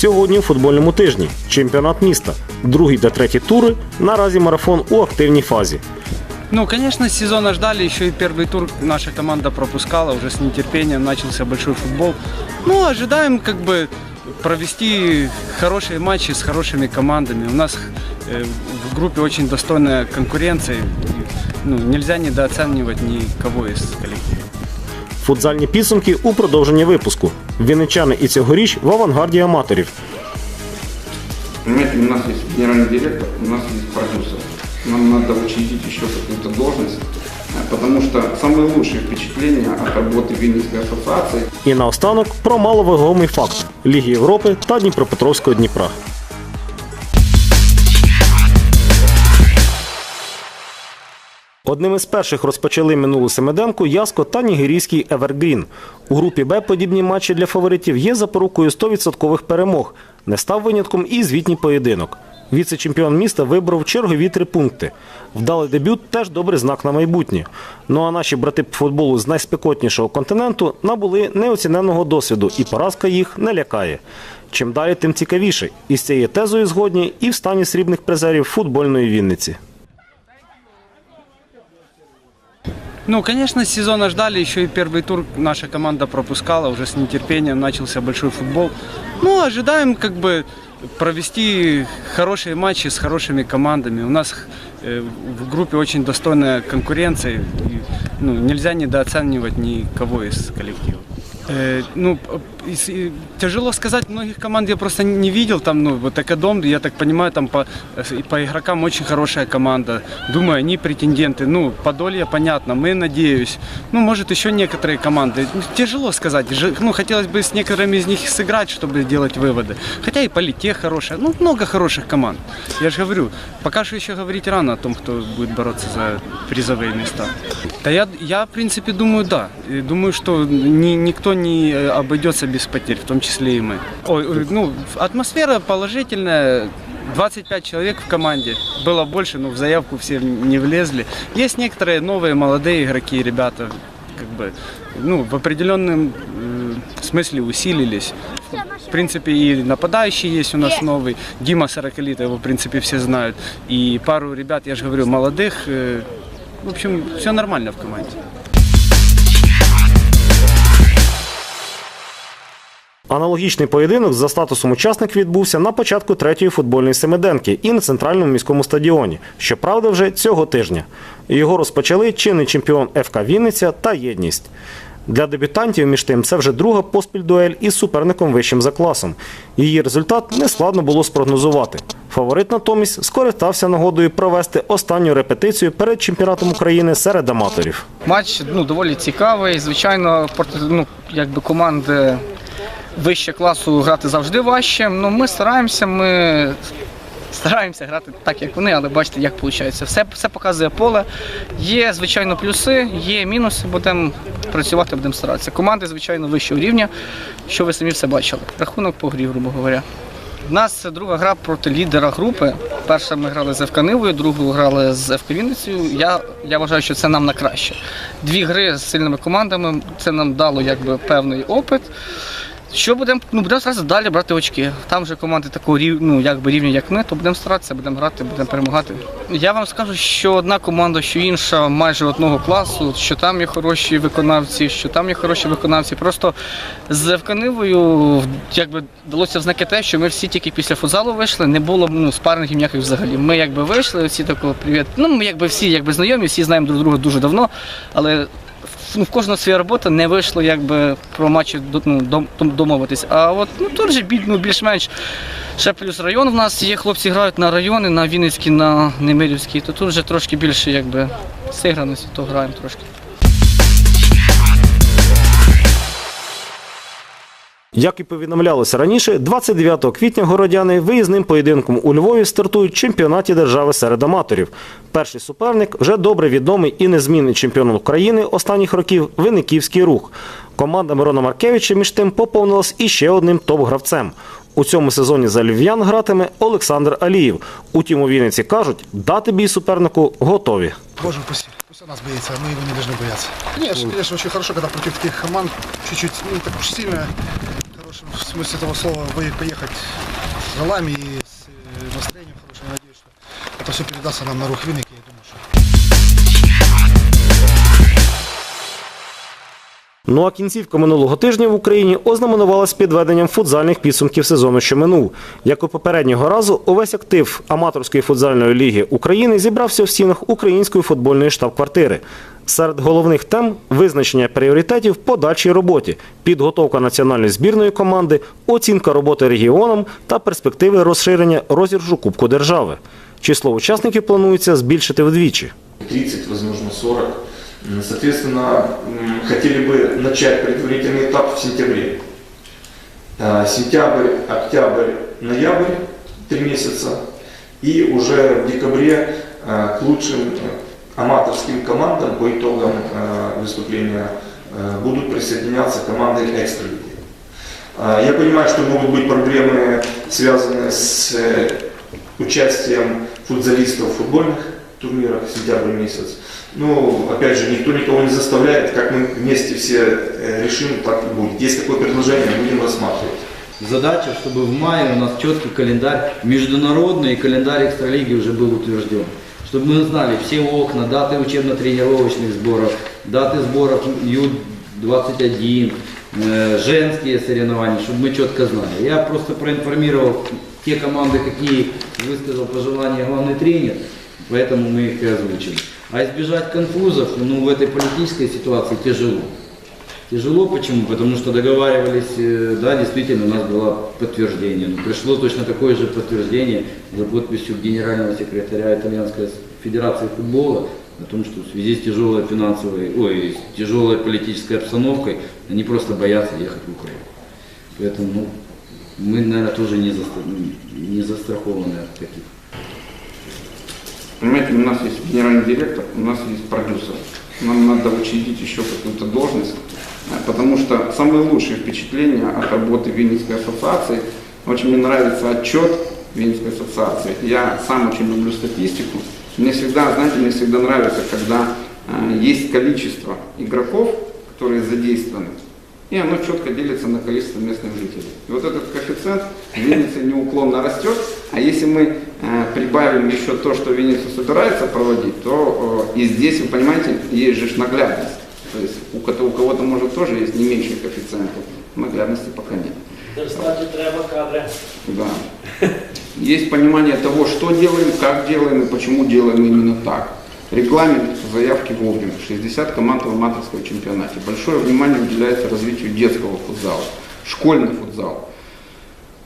Сьогодні у футбольному тижні чемпіонат міста. Другий та третій тури. Наразі марафон у активній фазі. Ну, конечно, с сезона ждали, еще и первый тур наша команда пропускала, уже с нетерпением начался большой футбол. Ну, ожидаем как бы провести хорошие матчи с хорошими командами. У нас э, в группе очень достойная конкуренция. и, Ну, нельзя недооценивать никого из коллективов. Футзальні підсумки у продовженні випуску. Вінничани і цьогоріч в авангарді аматорів. Понимаете, у нас есть генеральный директор, у нас есть продюсер. Нам надо учредить еще какую-то должность, э, потому что самые лучшие впечатления от работы Винницкой ассоциации І наостанок про маловагомий факт Ліги Європи та Дніпропетровського Дніпра. Одним із перших розпочали минулу семиденку Яско та нігерійський Евергрін. У групі Б подібні матчі для фаворитів є запорукою 100% перемог. Не став винятком і звітній поєдинок. Віце-чемпіон міста вибрав чергові три пункти. Вдалий дебют теж добрий знак на майбутнє. Ну а наші брати по футболу з найспекотнішого континенту набули неоціненого досвіду, і поразка їх не лякає. Чим далі, тим цікавіше. І з цією тезою згодні і в стані срібних призерів футбольної Вінниці. Ну, конечно, с сезона ждали, еще и первый тур наша команда пропускала, уже с нетерпением начался большой футбол. Ну, ожидаем как бы провести хорошие матчи с хорошими командами. У нас э, в группе очень достойная конкуренция. и, ну, нельзя недооценивать никого из коллективов. Э, ну, тяжело сказать, многих команд я просто не видел. Там, ну, вот Экодом, я так понимаю, там по, э, по игрокам очень хорошая команда. Думаю, они претенденты. Ну, Подолье, понятно, мы, надеюсь. Ну, может, еще некоторые команды. Тяжело сказать. Ну, хотелось бы с некоторыми из них сыграть, чтобы делать выводы. Хотя и Политех хорошая. Ну, много хороших команд. Я же говорю, пока что еще говорить рано о том, кто будет бороться за призовые места. Да я, я в принципе, думаю, да. И Думаю, что ни, никто не э, обойдется без потерь, в том числе и мы. Ой, ой, ну, атмосфера положительная. 25 человек в команде. Было больше, но в заявку все не влезли. Есть некоторые новые молодые игроки, ребята, как бы, ну, в определенном э, смысле усилились. В принципе, и нападающий есть у нас новый. Дима Сороколита, его, в принципе, все знают. И пару ребят, я же говорю, молодых. э, в общем, все нормально в команде. Аналогічний поєдинок за статусом учасник відбувся на початку третьої футбольної семиденки і на центральному міському стадіоні. Щоправда, вже цього тижня. Його розпочали чинний чемпіон ФК Вінниця та єдність. Для дебютантів між тим це вже друга поспіль дуель із суперником вищим за класом. Її результат не складно було спрогнозувати. Фаворит натомість скористався нагодою провести останню репетицію перед чемпіонатом України серед аматорів. Матч ну, доволі цікавий. Звичайно, ну, якби команди вище класу грати завжди важче. Ну, ми стараємося, ми стараємося грати так, як вони, але бачите, як виходить. Все, все показує поле. Є, звичайно, плюси, є мінуси, будемо працювати, будемо старатися. Команди, звичайно, вищого рівня, що ви самі все бачили. Рахунок по грі, грубо говоря. У нас друга гра проти лідера групи. Перша ми грали з ФК Нивою, другу грали з ФК Вінницею. Я, я вважаю, що це нам на краще. Дві гри з сильними командами, це нам дало якби певний опит. Що будемо? Ну, будемо старатися далі брати очки. Там вже команди такого ну, якби рівня, як ми, то будемо старатися, будемо грати, будемо перемагати. Я вам скажу, що одна команда, що інша майже одного класу, що там є хороші виконавці, що там є хороші виконавці. Просто з Евканивою якби вдалося в знаки те, що ми всі тільки після футзалу вийшли, не було ну, спаррингів ніяких взагалі. Ми якби вийшли, всі такого привіт. Ну, ми якби всі якби знайомі, всі знаємо друг друга дуже давно, але ну, в кожного своя робота не вийшло якби про матчі ну, дом- дом- домовитись. А от ну тут же ну, більш-менш ще плюс район в нас є. Хлопці грають на райони, на Вінницький, на Немирівський, то тут вже трошки більше якби сиграності, то граємо трошки. Як і повідомлялося раніше, 29 квітня городяни виїзним поєдинком у Львові стартують в чемпіонаті держави серед аматорів. Перший суперник вже добре відомий і незмінний чемпіон України останніх років Винниківський рух. Команда Мирона Маркевича між тим поповнилась іще одним топ-гравцем. У цьому сезоні за львів'ян гратиме Олександр Алієв. Утім, у Вінниці кажуть, дати бій супернику готові. Боже пусть он нас боится, мы его не должны бояться. Конечно, конечно, очень хорошо, когда против таких команд чуть-чуть, ну, так уж сильно хорошем смысле этого слова вы- поехать с голами и с э, настроением хорошим. Я надеюсь, что это все передастся нам на рух Винники. Я думаю, что Ну а кінцівка минулого тижня в Україні ознаменувалась підведенням футзальних підсумків сезону, що минув. Як і попереднього разу, увесь актив аматорської футзальної ліги України зібрався в стінах української футбольної штаб-квартири. Серед головних тем визначення пріоритетів в подальшій роботі, підготовка національної збірної команди, оцінка роботи регіонам та перспективи розширення розіграшу Кубку держави. Число учасників планується збільшити вдвічі. 30, возможно, 40. М, Соответственно, м, хотели бы начать предварительный этап в сентябре. А, Сентябрь, октябрь, ноябрь, три месяца. И уже в декабре а, к лучшим э, аматорским командам по итогам э, выступления э, будут присоединяться команды экстралиги. Я понимаю, что могут быть проблемы, связанные с э, участием футболистов в футбольных турнирах сентябрь месяц. Ну, опять же, никто никого не заставляет, как мы вместе все решим, так и будет. Есть такое предложение, будем рассматривать. Задача, чтобы в мае у нас четкий календарь международный и календарь экстралиги уже был утвержден. Чтобы мы знали все окна, даты учебно-тренировочных сборов, даты сборов Ю-21, э, женские соревнования, чтобы мы четко знали. Я просто проинформировал те команды, какие высказал пожелания главный тренер, поэтому мы их и озвучили. А избежать конфузов, ну, в этой политической ситуации тяжело. Тяжело почему? Потому что договаривались, э, да, действительно у нас было подтверждение. Но пришло точно такое же подтверждение за подписью генерального секретаря Итальянской Федерации футбола о том, что в связи с тяжелой финансовой, ой, с тяжелой политической обстановкой они просто боятся ехать в Украину. Поэтому ну, мы, наверное, тоже не, заста- не застрахованы от таких. Понимаете, у нас есть генеральный директор, у нас есть продюсер. Нам надо учредить еще какую-то должность, э, потому что самые лучшие впечатления от работы Винницкой ассоциации, очень мне нравится отчет Винницкой ассоциации. Я сам очень люблю статистику. Мне всегда, знаете, мне всегда нравится, когда э, есть количество игроков, которые задействованы, и оно четко делится на количество местных жителей. И вот этот коэффициент в Виннице неуклонно растет, а если мы э, прибавим еще то, что Винница собирается проводить, то э, и здесь, вы понимаете, есть же наглядность. То есть у, у кого-то может тоже есть не меньший коэффициент, наглядности пока нет. Да. Есть понимание того, что делаем, как делаем и почему делаем именно так. Регламент заявки вовремя. 60 команд в аматорском чемпионате. Большое внимание уделяется развитию детского футзала, школьный футзал.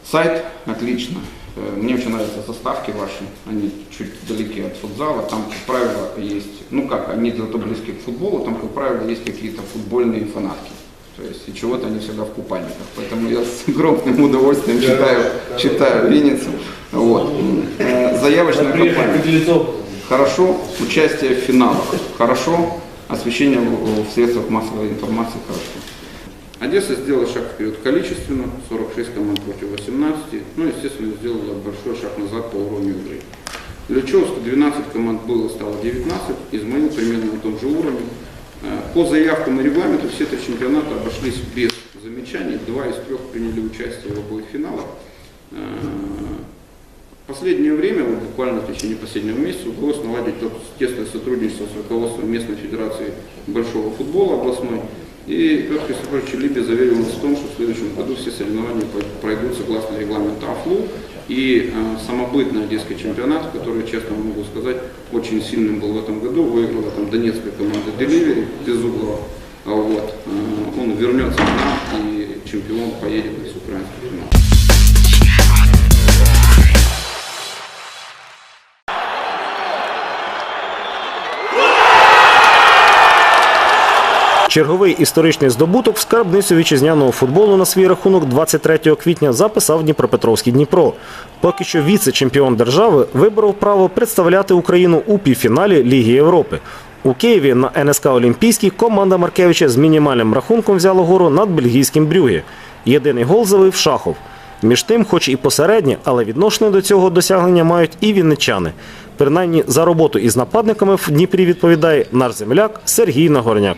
Сайт отлично. Э, Мне очень нравятся заставки ваши, они чуть далеки от футзала. Там, как правило, есть, ну как, они зато близки к футболу, там, как правило, есть какие-то футбольные фанатки. То есть и чего-то они всегда в купальниках. Поэтому я с огромным удовольствием читаю, читаю Винницу. Вот. Э, Заявочная кампания. Хорошо участие в финалах. Хорошо освещение в средствах массовой информации. Хорошо. Одесса сделала шаг вперед количественно, 46 команд против 18. Ну, естественно, сделала большой шаг назад по уровню игры. Лючевск 12 команд было, стало 19. Измаил примерно на том же уровне. Э, По заявкам и регламенту все три чемпионата обошлись без замечаний. Два из трех приняли участие в обоих финалах. Э, последнее время, вот буквально в течение последнего месяца, удалось наладить тесное сотрудничество с руководством местной федерации большого футбола областной. И Петр Христофорович Либи заверил нас в том, что в следующем году все соревнования пройдут согласно регламенту АФЛУ. И э, самобытный одесский чемпионат, который, честно могу сказать, очень сильным был в этом году, выиграла там донецкая команда Деливери Безуглова. А Вот. Э, он вернется к нам, и чемпион поедет всеукраинский финал. Черговий історичний здобуток в скарбницю вітчизняного футболу на свій рахунок 23 квітня записав Дніпропетровський Дніпро. Поки що віце-чемпіон держави виборов право представляти Україну у півфіналі Ліги Європи. У Києві на НСК Олімпійський команда Маркевича з мінімальним рахунком взяла гору над бельгійським Брюге. Єдиний гол залив Шахов. Між тим, хоч і посереднє, але відношення до цього досягнення мають і вінничани. Принаймні за роботу із нападниками в Дніпрі відповідає наш земляк Сергій Нагорняк.